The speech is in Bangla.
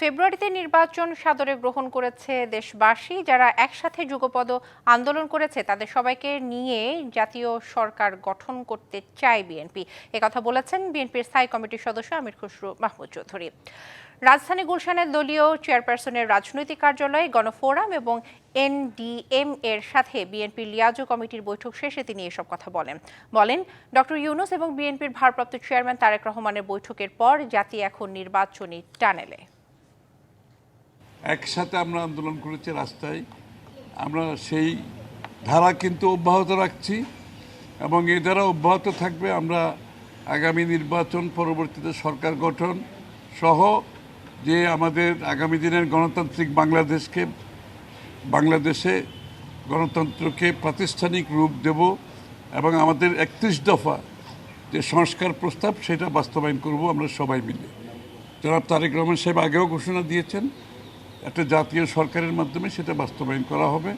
ফেব্রুয়ারিতে নির্বাচন সাদরে গ্রহণ করেছে দেশবাসী। যারা একসাথে যুগপদ আন্দোলন করেছে, তাদের সবাইকে নিয়ে জাতীয় সরকার গঠন করতে চায় বিএনপি। একথা বলেছেন বিএনপির স্থায়ী কমিটির সদস্য আমির খসরু মাহমুদ চৌধুরী। রাজধানী গুলশানের দলীয় চেয়ারপারসনের রাজনৈতিক কার্যালয়ে গণফোরাম এবং এনডিএম এর সাথে বিএনপির লিয়াজো কমিটির বৈঠক শেষে তিনি এসব কথা বলেন। বলেন ডক্টর ইউনুস এবং বিএনপির ভারপ্রাপ্ত চেয়ারম্যান তারেক রহমানের বৈঠকের পর জাতি এখন নির্বাচনী টানেলে। একসাথে আমরা আন্দোলন করেছি রাস্তায়। আমরা সেই ধারা কিন্তু অব্যাহত রাখছি এবং এ ধারা অব্যাহত থাকবে। আমরা আগামী নির্বাচন পরবর্তীতে সরকার গঠন সহ যে আমাদের আগামী দিনের গণতান্ত্রিক বাংলাদেশকে, বাংলাদেশে গণতন্ত্রকে প্রাতিষ্ঠানিক রূপ দেব এবং আমাদের একত্রিশ দফা যে সংস্কার প্রস্তাব, সেটা বাস্তবায়ন করব আমরা সবাই মিলে। জনাব তারেক রহমান সাহেব আগেও ঘোষণা দিয়েছেন একটা জাতীয় সরকারের মাধ্যমে সেটা বাস্তবায়ন করা হবে।